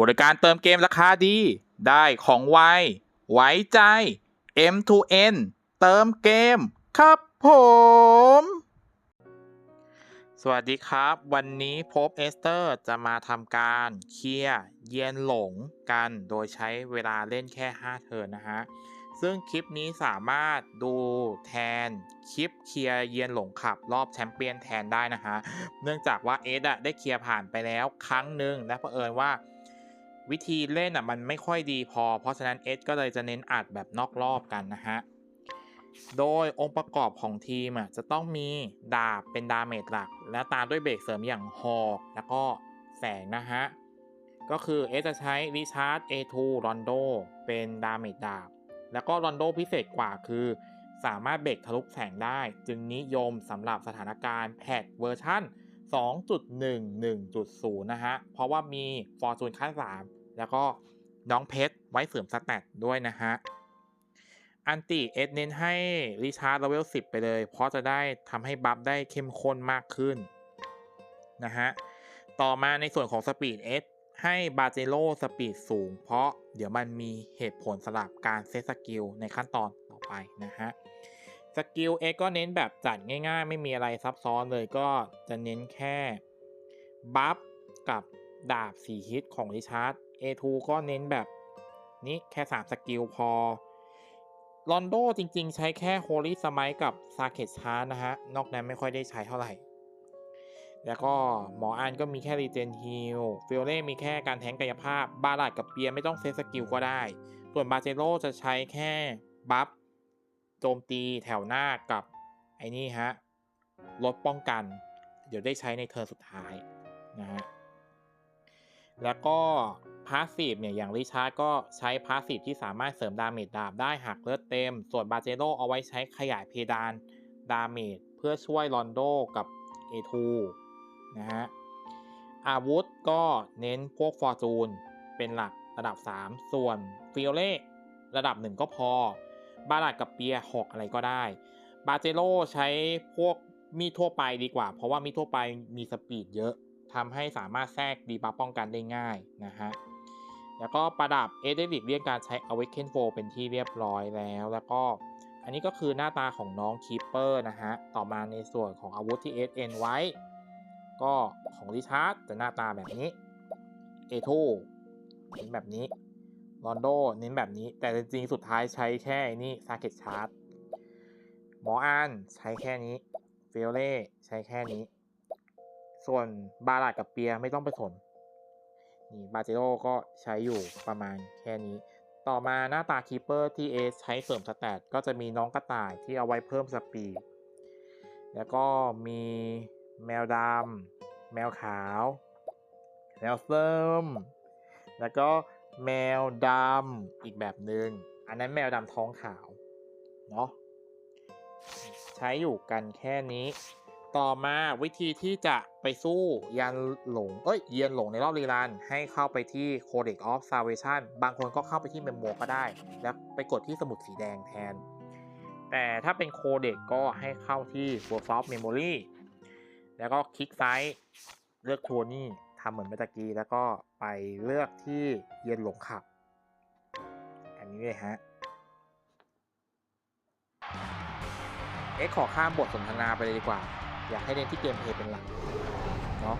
บริการเติมเกมราคาดี ได้ของไว ไว้ใจ M2N เติมเกม ครับผม สวัสดีครับ วันนี้พบเอสเตอร์จะมาทำการเคลียร์เยียนหลงกัน โดยใช้เวลาเล่นแค่ 5 เทิร์นนะฮะ ซึ่งคลิปนี้สามารถดูแทนคลิปเคลียร์เยียนหลงขับ รอบแชมเปี้ยนแทนได้นะฮะ เนื่องจากว่าเอสอะได้เคลียร์ผ่านไปแล้วครั้งหนึ่งและเผอิญว่า วิธีเล่นอะมันไม่ค่อยดีพอ เพราะฉะนั้นเอสก็เลยจะเน้นอัดแบบนอกรอบกันนะฮะ โดยองค์ประกอบของทีมอะจะต้องมีดาบเป็นดาเมจหลัก และตามด้วยเบรกเสริมอย่างหอกแล้วก็แสงนะฮะ ก็คือเอสจะใช้ริชาร์ด A2 รอนโดเป็นดาเมจดาบ แล้วก็รอนโดพิเศษกว่าคือ สามารถเบรกทะลุแสงได้ จึงนิยมสำหรับสถานการณ์แพทเวอร์ชั่น2.11.0 นะฮะ เพราะว่ามีฟอร์จูนขั้น3 แล้วก็น้องเพชรไว้เสริมสแตทด้วยนะฮะ อันติเอสเน้นให้ริชาร์ดเลเวล10 ไปเลย เพราะจะได้ทำให้บัฟได้เข้มข้นมากขึ้นนะฮะ ต่อมาในส่วนของสปีดเอสให้บาเจโ o สปีดสูง เพราะเดี๋ยวมันมีเหตุผลสำหรับการเซตสกิลในขั้นตอนต่อไปนะฮะสกิลเอก็เน้นแบบจัดง่ายๆ ไม่มีอะไรซับซ้อนเลยก็จะเน้นแค่ บัฟกับดาบ4ฮิตของริชาร์ด A2 ก็เน้นแบบนี้แค่ 3 สกิลพอลอนโดจริง ๆ ใช้แค่ Holy Smite กับ s a k e t Chart นะฮะ นอกนั้นไม่ค่อยได้ใช้เท่าไหร่ แล้วก็หมออันก็มีแค่ Regen Heal ฟิลเล่มีแค่การแทงกายภาพ บาลาดกับเปียไม่ต้องเซตสกิลก็ได้ ส่วนบาเจโ o จะใช้แค่บัฟโจมตีแถวหน้ากับไอ้นี่ฮะลดป้องกัน เดี๋ยวได้ใช้ในเทิร์นสุดท้ายนะฮะ แล้วก็พาสซีฟเนี่ยอย่างริชาร์ดก็ใช้พาสซีฟที่สามารถเสริมดาเมจดาบได้หากเลือดเต็ม ส่วนบาเจโ o เอาไว้ใช้ขยายเพดานดาเมจเพื่อช่วยลอนโดกับ A2 นะฮะอาวุธก็เน้นพวกฟอร์จูนเป็นหลักระดับ 3 ส่วนฟิโอเล่ระดับ 1 ก็พอ บาลาดกับเปียหอกอะไรก็ได้ บาเจโ o ใช้พวกมีดทั่วไปดีกว่า เพราะว่ามีดทั่วไปมีสปีดเยอะ ทำให้สามารถแทรกดีบัฟป้องกันได้ง่ายนะฮะ แล้วก็ประดับเอเดริกเรียกการใช้ Awaken f o เป็นที่เรียบร้อยแล้ว แล้วก็อันนี้ก็คือหน้าตาของน้องคีเปอร์นะฮะ ต่อมาในส่วนของอาวุธที่ SN ไว้ ก็ของริชาร์ดจะหน้าตาแบบนี้ A2 เน้นแบบนี้ลอนโดเน้นแบบนี้ แต่จริงๆ สุดท้ายใช้แค่นี้ซาเก็ตชาร์ t หมออันใช้แค่นี้เฟลเล่ใช้แค่นี้ ส่วนบาลาดกับเปียไม่ต้องไปสนนี่บาเจโ o ก็ใช้อยู่ประมาณแค่นี้ ต่อมาหน้าตาคีเปอร์ที่เอสใช้เสริมสแตทก็จะมีน้องกระต่ายที่เอาไว้เพิ่มสปีดแล้วก็มีแมวดำแมวขาว แมวเซิม แล้วก็แมวดำอีกแบบหนึง่งอันนั้นแมวดำท้องขาว เนาะใช้อยู่กันแค่นี้ ต่อมาวิธีที่จะไปสู้ยันหลง เอ้ยเยียนหลงในรอบรีรัน ให้เข้าไปที่ Codex of Salvation บางคนก็เข้าไปที่ Memo ก็ได้ แล้วไปกดที่สมุดสีแดงแทน แต่ถ้าเป็น Codex ก็ให้เข้าที่ World of Memory แล้วก็คลิกซ้ายเลือกทัวร์นี่ทำเหมือนเมื่อตะกี้แล้วก็ไปเลือกที่เยียนหลงขับ อันนี้เลยฮะเอ็กขอข้ามบทสนทนาไปเลยดีกว่า อยากให้เน้นที่เกมเพลย์เป็นหลัก เนาะ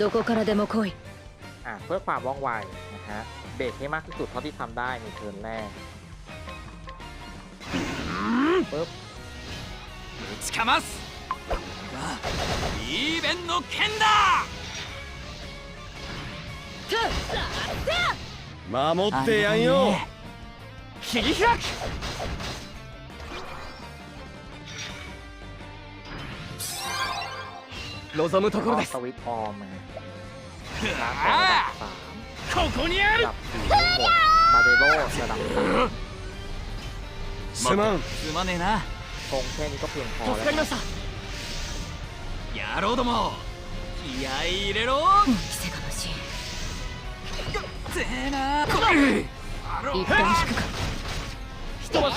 どこからでも来い อ่ะเพื่อความว่องไวนะฮะ เบรกให้มากที่สุดเท่าที่ทำได้ในเทิร์นแรกปึ๊บ 打ちかますがイーベンの剣だ守ってやんよ切り開く 望むところです สวิตช์ออมมาล้าง あ สองระดับสาม ここにあるระดับสี่ทั้งหมดบาเดโร่ระดับสาม すまんすまねえな คงแค่นี้ก็เพียงพอ 助 แล้ว かりました野郎ども気合い入れろ見せがましいぜえなこれ一旦引くかひとまず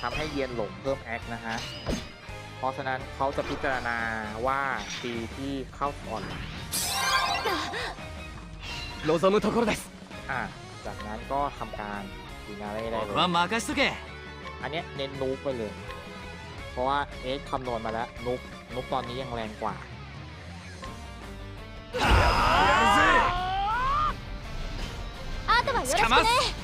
ทำให้เยียนหลงเพิ่มแอคนะฮะ เพราะฉะนั้นเขาจะพิจารณาว่าตีที่เข้าอ่อน 望むところです อ่ะจากนั้นก็ทำการดีนาเร่ได้ 僕 เล はい任しとけ อันเนี้ยเน้นนูบไปเลย เพราะว่าเอสคำนวณมาแล้วนูบนูบตอนนี้ยังแรงกว่า あとはよろしくねつかますいい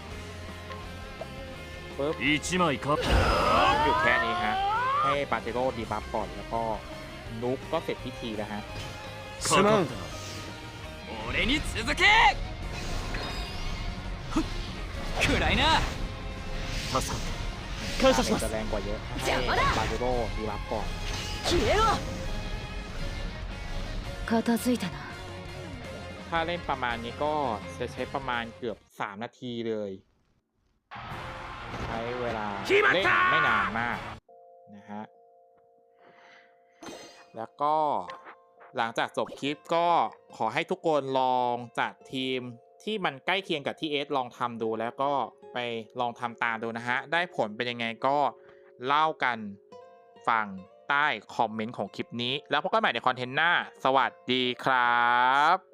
ปึ๊บ 一枚か อยู่แค่นี้ฮะ ให้ปาเจโร่ดีบัฟก่อน แล้วก็นุกก็เสร็จพิธีแล้วฮะ すまん俺に続けふっ暗いな助かった感謝します จะแรงกว่าเยอะให้ 邪魔だ ปาเจโร่ดีบัฟก่อน 消えろ片付いたな ถ้าเล่นประมาณนี้ก็จะใช้ประมาณเกือบ 3 นาทีเลย ใช้ เวลาเล่นไม่นานมากนะฮะ แล้วก็หลังจากจบคลิปก็ขอให้ทุกคนลองจัดทีมที่มันใกล้เคียงกับที่เอสลองทำดูแล้วก็ไปลองทำตามดูนะฮะ ได้ผลเป็นยังไงก็เล่ากันฟังใต้คอมเมนต์ของคลิปนี้ แล้วพบกันใหม่ในคอนเทนต์หน้า สวัสดีครับ